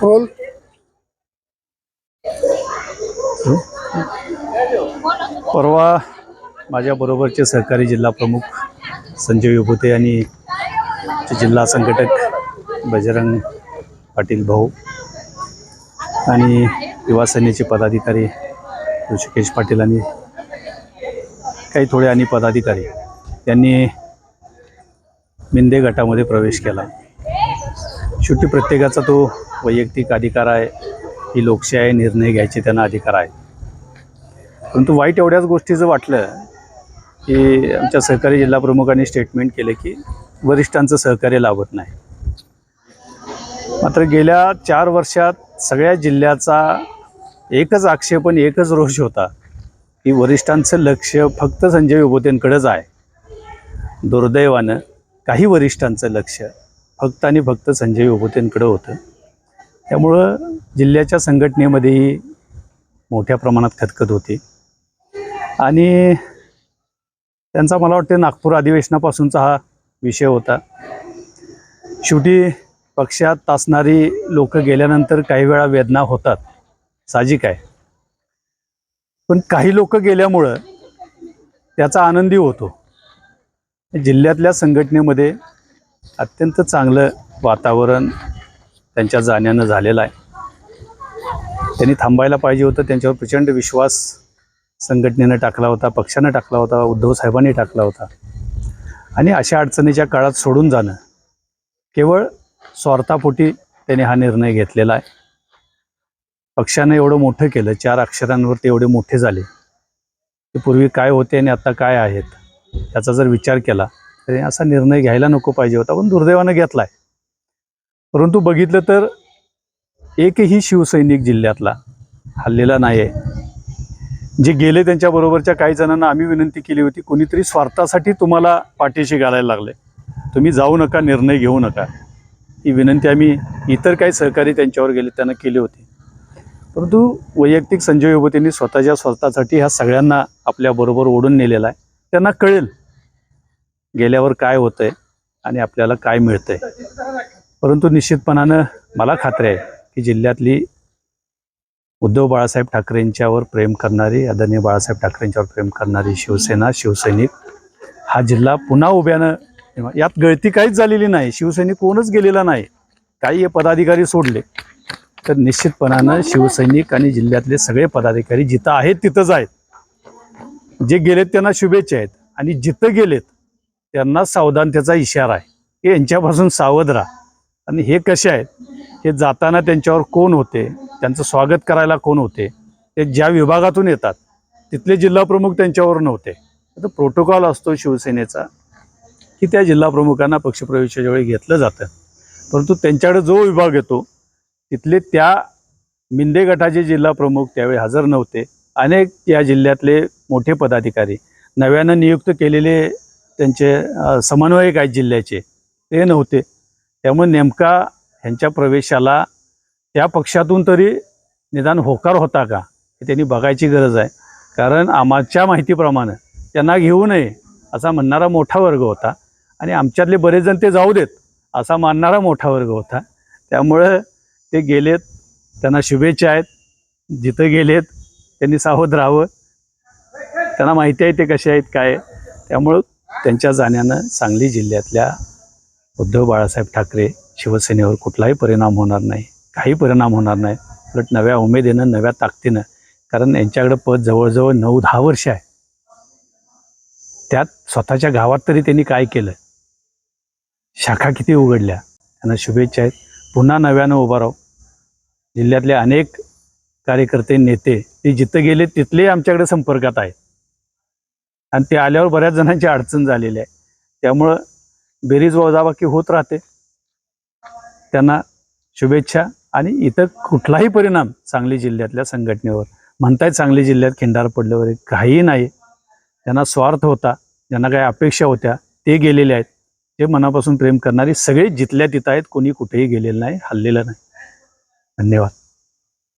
बोल परवा माझ्याबरोबरचे सहकारी जिल्हा प्रमुख संजय विभूते आणि जिल्हा संघटक बजरंग पाटील भाऊ आणि युवा सेनेचे पदाधिकारी ऋषिकेश पाटील आणि काही थोडे आणि पदाधिकारी यांनी मिंदे गटामध्ये प्रवेश केला. शेवटी प्रत्येकाचा तो वैयक्तिक अधिकार आहे. ही लोकशाही निर्णय घ्यायचे त्यांना अधिकार आहे. परंतु वाईट एवढ्याच गोष्टीचं वाटलं की आमच्या सहकारी जिल्हा प्रमुखांनी स्टेटमेंट केलं की वरिष्ठांचं सहकार्य लाभत नाही. मात्र गेल्या चार वर्षात सगळ्या जिल्ह्याचा एकच आक्षेप आणि एकच रोष होता की वरिष्ठांचं लक्ष फक्त संजय विभूतेंकडेच आहे. दुर्दैवानं काही वरिष्ठांचं लक्ष फक्त आणि फक्त संजय विभूतेंकडं होतं. त्यामुळं जिल्ह्याच्या संघटनेमध्येही मोठ्या प्रमाणात खतखत होती. आणि त्यांचा मला वाटते नागपूर अधिवेशनापासूनचा हा विषय होता. शेवटी पक्षात असणारी लोक गेल्यानंतर काही वेळा वेदना होतात. साहजिक आहे. पण काही लोक गेल्यामुळं त्याचा आनंदी होतो. जिल्ह्यातल्या संघटनेमध्ये अत्यंत चांगलं वातावरण त्यांच्या जाण्यानं झालेलं आहे. त्यांनी थांबायला पाहिजे होतं त्यांच्यावर प्रचंड विश्वास संघटनेनं टाकला होता पक्षानं टाकला होता उद्धव साहेबांनी टाकला होता. आणि अशा अडचणीच्या काळात सोडून जाणं केवळ स्वार्थापोटी त्यांनी हा निर्णय घेतलेला आहे. पक्षानं एवढं मोठं केलं चार अक्षरांवर ते एवढे मोठे झाले. ते पूर्वी काय होते आणि आता काय आहेत याचा जर विचार केला असा निर्णय घ्यायला नको पाहिजे होता पण दुर्दैवानं घेतलाय. परंतु बघितलं तर एकही शिवसैनिक जिल्ह्यातला हल्लेला नाही आहे जे गेले त्यांच्याबरोबरच्या काही जणांना आम्ही विनंती केली होती कोणीतरी स्वार्थासाठी तुम्हाला पाठीशी घालायला लागले. तुम्ही जाऊ नका निर्णय घेऊ नका. ही विनंती आम्ही इतर काही सहकारी त्यांच्यावर गेले त्यांना केली होती. परंतु वैयक्तिक संजय युवतींनी स्वतःच्या स्वार्थासाठी ह्या सगळ्यांना आपल्याबरोबर ओढून नेलेला आहे. त्यांना कळेल गेल्यावर काय होतंय आणि आपल्याला काय मिळतंय. परंतु निश्चितपणानं मला खात्री आहे की जिल्ह्यातली उद्धव बाळासाहेब ठाकरेंच्यावर प्रेम करणारी आदरणीय बाळासाहेब ठाकरेंच्यावर प्रेम करणारी शिवसेना शिवसैनिक हा जिल्हा पुन्हा उभ्यानं यात गळती काहीच झालेली नाही. शिवसैनिक कोणच गेलेला नाही. काही हे पदाधिकारी सोडले. तर निश्चितपणानं शिवसैनिक आणि जिल्ह्यातले सगळे पदाधिकारी जिथं आहेत तिथंच आहेत. जे गेलेत त्यांना शुभेच्छा आहेत आणि जिथं गेलेत त्यांना सावधानतेचा इशारा आहे. की यांच्यापासून सावध राहा. आणि हे कसे आहेत? हे जाताना त्यांच्यावर कोण होते? त्यांचं स्वागत करायला कोण होते? ते ज्या विभागातून येतात तिथले जिल्हाप्रमुख त्यांच्यावर नव्हते. तर प्रोटोकॉल असतो शिवसेनेचा की त्या जिल्हा प्रमुखांना पक्षप्रवेशाच्या वेळी घेतलं जातं. परंतु त्यांच्याकडे जो विभाग येतो तिथले त्या मिंदे गटाचे जिल्हा प्रमुख त्यावेळी हजर नव्हते. अनेक या जिल्ह्यातले मोठे पदाधिकारी नव्यानं नियुक्त केलेले त्यांचे समन्वयक आहेत जिल्ह्याचे ते नव्हते. त्यामुळे नेमका ह्यांच्या प्रवेशाला त्या पक्षातून तरी निदान होकार होता का हे त्यांनी बघायची गरज आहे. कारण आमच्या माहितीप्रमाणे त्यांना घेऊ नये असा म्हणणारा मोठा वर्ग होता आणि आमच्यातले बरेच जण ते जाऊ देत असा मानणारा मोठा वर्ग होता. त्यामुळं ते गेलेत त्यांना शुभेच्छा आहेत जिथं गेलेत त्यांनी सावध राहावं. त्यांना माहिती आहे ते कसे आहेत काय त्यामुळं त्यांच्या जाण्यानं सांगली जिल्ह्यातल्या उद्धव बाळासाहेब ठाकरे शिवसेनेवर कुठलाही परिणाम होणार नाही काही परिणाम होणार नाही उलट नव्या उमेदीनं नव्या ताकदीनं कारण यांच्याकडं पद जवळजवळ नऊ दहा वर्ष आहे. त्यात स्वतःच्या गावात तरी त्यांनी काय केलं? शाखा किती उघडल्या? त्यांना शुभेच्छा आहेत. पुन्हा नव्यानं उभा राहू. जिल्ह्यातले अनेक कार्यकर्ते नेते ते जिथं गेले तिथले आमच्याकडे संपर्कात आहेत. आणि ते आल्यावर बऱ्याच जणांची अडचण झालेली आहे. त्यामुळं बेरीज वजाबाकी होत राहते. त्यांना शुभेच्छा आणि इतर कुठलाही परिणाम सांगली जिल्ह्यातल्या संघटनेवर. म्हणतायत सांगली जिल्ह्यात खिंडार पडल्यावर वगैरे नाही. त्यांना स्वार्थ होता. ज्यांना काही अपेक्षा होत्या ते गेलेले आहेत. जे मनापासून प्रेम करणारी सगळे जिथल्या तिथं आहेत कोणी कुठेही गेलेलं नाही हल्लेलं नाही. धन्यवाद.